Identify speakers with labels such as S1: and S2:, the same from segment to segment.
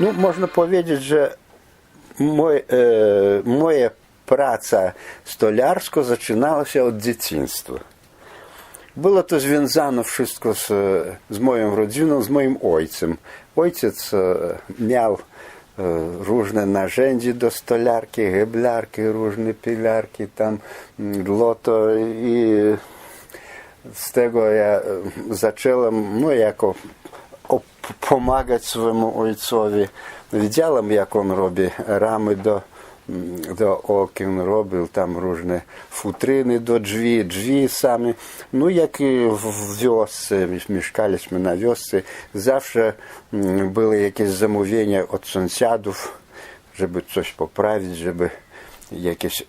S1: Ну, можно powiedzieć, że мой, э, моя праца столярска зачиналася от дзяцінства. Было то звязано wszystko z, z moją rodziną, z moim ojcem. Ojciec miał różne narzędzia do stolarki, heblarki, różne pilarki, tam loto i z tego ja zacząłem, no jako pomagać swemu ojcowi. Widziałem, jak on robi ramy do, do okien, robił tam różne futryny do drzwi, drzwi sami. No jak i w wiosce, mieszkaliśmy na wiosce, zawsze były jakieś zamówienia od sąsiadów, żeby coś poprawić, żeby jakieś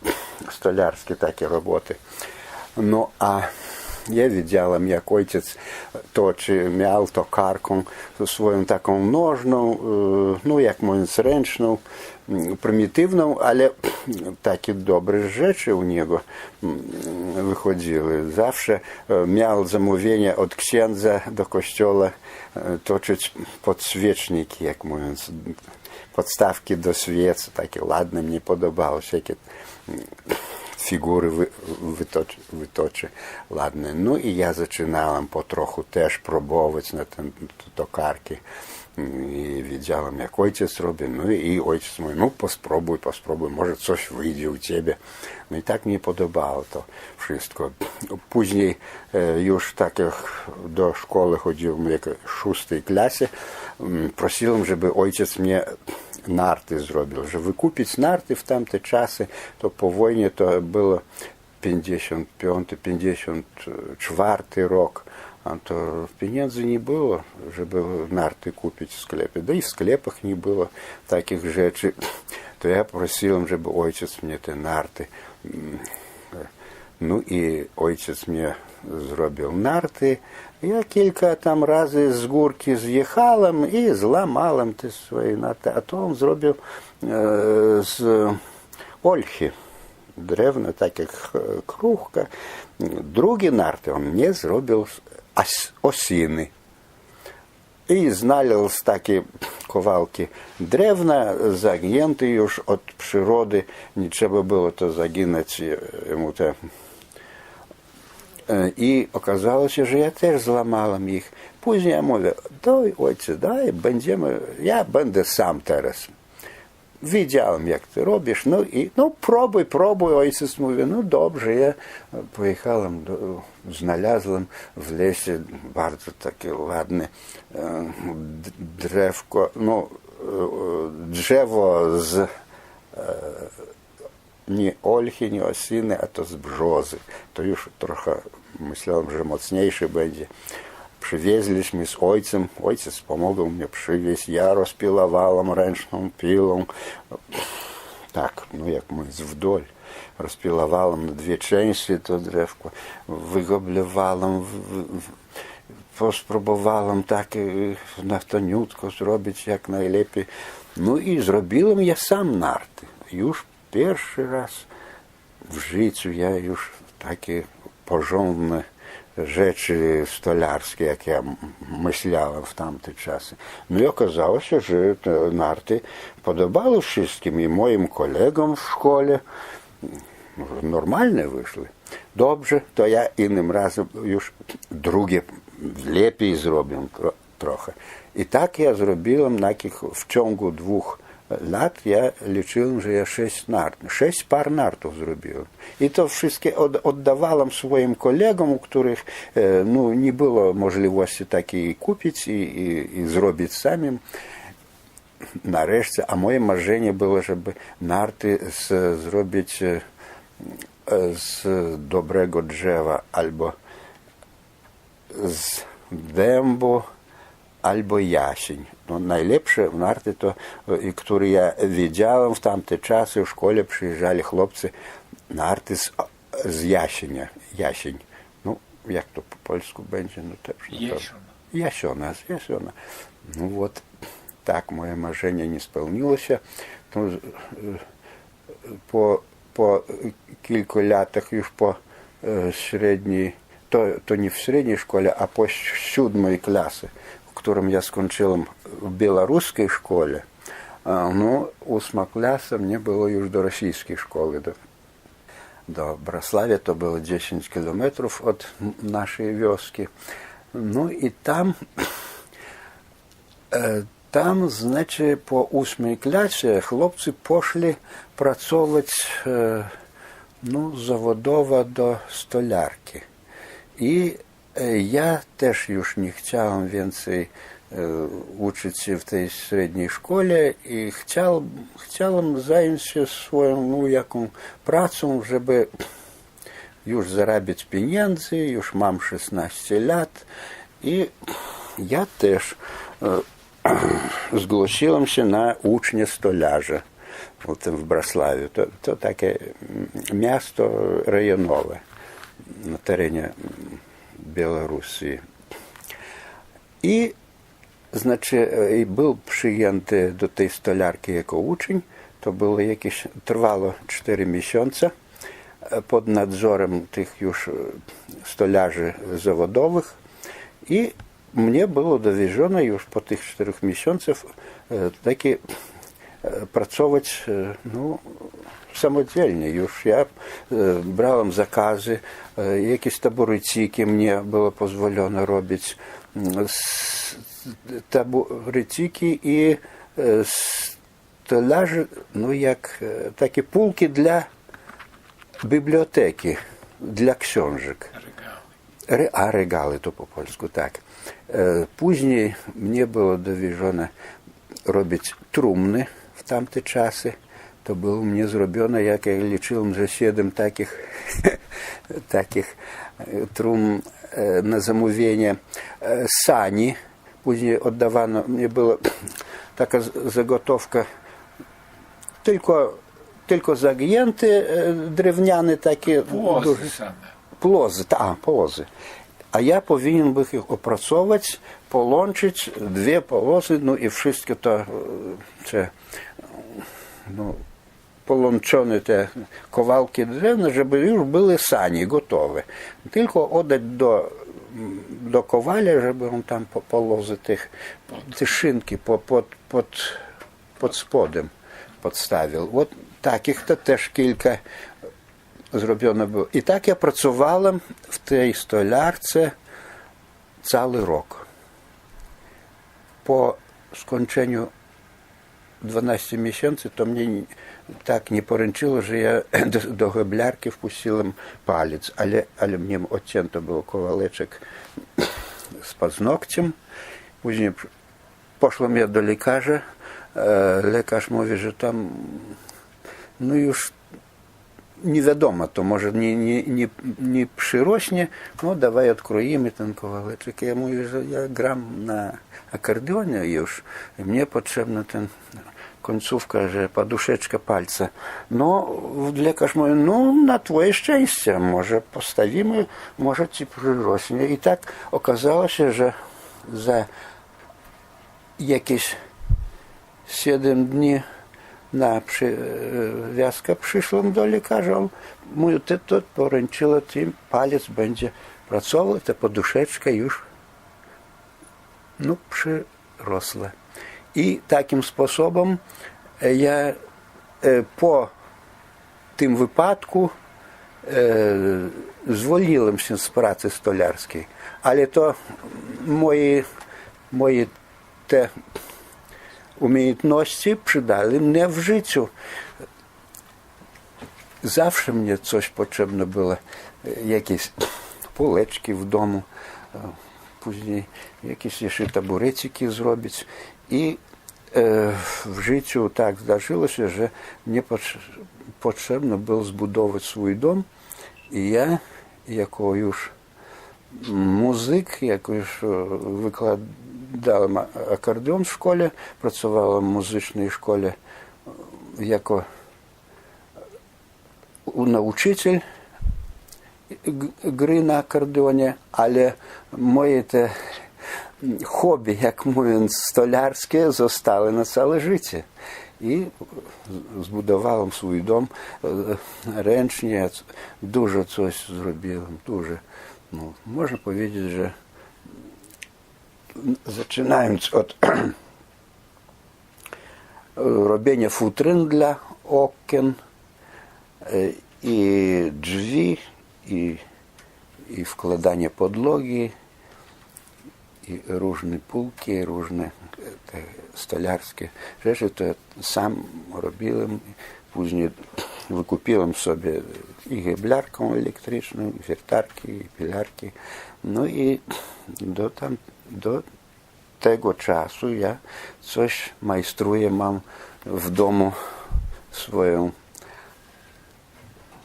S1: stolarskie takie roboty. Ну а nie widziałem, jak ojciec toczy miał to karką swoją taką nożną, y, no jak mówiąc ręczną, mm, prymitywną, ale takie dobre rzeczy u niego mm, wychodziły. Zawsze e, miał zamówienie od księdza do kościoła e, toczyć podswieczniki, jak mówiąc, podstawki do świec, takie ładne, mnie podobało, jakie mm, фігури виточив. Ладно. Ну і я починала потроху теж пробовець на токарки. І віддялом, як отець робить, ну і отець мій, ну поспробуй, поспробуй, може щось вийде у тебе. Ну і так мені подобало то wszystko. Później już tak jak do szkoły chodziłem, jak w szóstej klasie, prosiłem, żeby ojciec mnie Нарти зробив. жа выкупіць нарты в тамты часы то по войне то было 55 54 рок а то пенензы не было уже было нарты купіць в склепе да і в склепах не было таких жэчы то я просил же бы ойцец мне ты нарты ну і ойцец мне зробіў нарты я кілька там разів з гурки з'їхалом і зламалом те свої нати. А то він зробив е, з ольхи древно, так як е, крухка. Другі нарти він не зробив з осіни. І зналил такі ковалки древна, загненті, уж від природи, не треба було то загинати е, йому те Е, і оказалося, що я теж зламала їх. Пізні я мовив, дай отцю, дай бендемо, я бенде сам зараз. Віддялим, як ти робиш, ну і ну пробуй, пробуй, ойцес мовив, ну добре, я поїхав, знalazłem в лісі дуже таке ладне е, древко, ну, е, джево з ні ольхи, ні осіни, а то з бжози. Тою ж трохи, мислям, вже моцніший буде. Przywieźliśmy my z ojcem, ojciec pomogł mnie przywieźć, ja rozpilowałam ręczną pilą, tak, no jak my z wdol, rozpilowałam na dwie części to drzewko, wygoblewałam, w, w, pospróbowałam tak na toniutko zrobić jak najlepiej, no i zrobiłem ja sam narty, już перший раз в житті я już такі porządne rzeczy stolarskie, jak ja myślałem w tamte czasy. No i okazało się, że narty podobały wszystkim i moim kolegom w szkole. Normalne wyszły. Dobrze, to ja innym razem już drugie lepiej zrobię trochę. I tak ja zrobiłem takich w ciągu dwóch lat ja liczyłem, że ja sześć nart, sześć par nartów zrobiłem. I to wszystkie od, oddawałem swoim kolegom, u których no, nie było możliwości takiej kupić i, i, i zrobić samym. Nareszcie, a moje marzenie było, żeby narty z, zrobić z dobrego drzewa albo z dębu, albo jasień. No, najlepsze narty to, które ja widziałem w tamte czasy, w szkole przyjeżdżali chłopcy narty z, z jasienia. Jasień. No, jak to po polsku będzie? No, też, no, to, jasiona. z jasiona. Ну вот так мое мажение не сполнилось. Ну, по, по кілька лятах і по середній, то, то не в середній школі, а по сьомій класі которым я скончил в белорусской школе, но ну, осма класса мне было уже до российской школы, до, до Браславя, то было 10 километров от нашей вёски. Ну и там, э, там, значит, по осмой классе хлопцы пошли працовать э, ну, заводова до столярки. И Ja też już nie chciałem więcej uczyć się w tej średniej szkole i chciał, chciałem zająć się swoją no, jaką pracą, żeby już zarabiać pieniędzy, już mam 16 lat i ja też zgłosiłem się na ucznia stolarza w Bresławiu. To, to takie miasto rejonowe na terenie Белоруссии. І значить, і був приємний до тієї столярки як учень, то було якісь, тривало 4 місяці під надзором тих юж столяжів заводових. І мені було довіжено, вже по тих 4 місяцях е, такі Э, працоўваць э, ну самодельно уж я э, брав закази, якісь якісь табурыцікі мені було дозволено робіць табориці і столаж ну як такі пулки для бібліотеки для ксёнжик Ре, а регали то по польську так пузні мені було довіжено робіць трумни tamte czasy to było u mnie zrobione, jak ja liczyłem, że siedem takich, takich trum na zamówienie sani. Później oddawano, mnie była taka zagotowka tylko, tylko zagięty drewniane takie.
S2: Płozy same.
S1: Плози, та, полози. А я повинен був їх опрацьовувати, полончити, дві полози, ну і все то це ну, Полончони те ковалки деревни, щоб їх були сані, готові. Тільки одать до до коваля, щоб він там полозити, тих шинки по, под, под, под сподом підставив. От таких то теж кілька зроблено було. І так я працювала в тій столярці цілий рок. По сконченню 12 miesięcy, to mnie tak nie poręczyło, że ja do, do goblarki wpuściłem palec, ale, ale mnie odcięto było kowaleczek z paznokciem. Później poszłam ja do lekarza. E, lekarz mówi, że tam no już nie wiadomo, to może nie, nie, nie, nie przyrośnie, no dawaj odkroimy ten kowaleczek. Ja mówię, że ja gram na akordeonie już i mnie potrzebny ten końcówka, że poduszeczka palca. No, lekarz mówi, no na twoje szczęście, może postawimy, może ci przyrośnie. I tak okazało się, że za jakieś 7 dni na przywiązkę przyszłam do lekarza. On mówi, ty to poręczyła, tym palec będzie pracował, ta poduszeczka już no, przyrosła. I takim sposobem ja po tym wypadku zwolniłem się z pracy stolarskiej. Ale to moje, moje te umiejętności przydali mnie w życiu. Zawsze mnie coś potrzebne było, jakieś полечки в дому, później jakieś jeszcze tabureciki zrobić і е, в житті так здарилося, що мені потрібно було збудовувати свій дом, і я, якою ж музик, якою ж е, викладав акордеон в школі, працювала в музичній школі як научитель гри на акордеоні, але моє те хобі, як мовін, столярське, зостали на ціле життя. І збудував свій дом е, ренчні, дуже щось зробив, дуже. Ну, можна повідати, що зачинаємо від роблення футрин для окон, е, і дві, і, і вкладання подлоги. i różne półki, różne te stolarskie rzeczy, to sam robiłem. Później wykupiłem sobie i heblarką elektryczną, i wiertarki, i pilarki. No i do, tam, do tego czasu ja coś majstruję, mam w domu swoją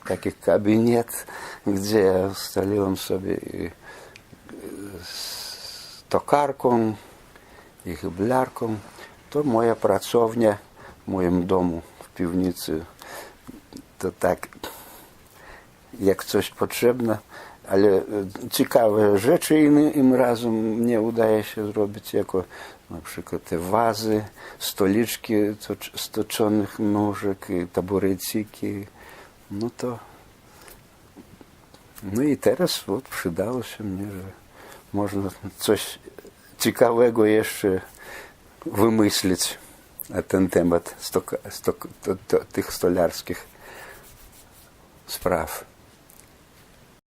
S1: taki kabinet, gdzie staliłem ustaliłem sobie tokarką i chyblarką. To moja pracownia w moim domu w piwnicy. To tak, jak coś potrzebne, ale e, ciekawe rzeczy im razem nie udaje się zrobić, jako na przykład te wazy, stoliczki stoczonych toczonych i taboreciki. No to... No i teraz вот przydało się mnie, że można coś ciekawego jeszcze wymyślić na ten temat stok, stok, to, to, tych stolarskich spraw.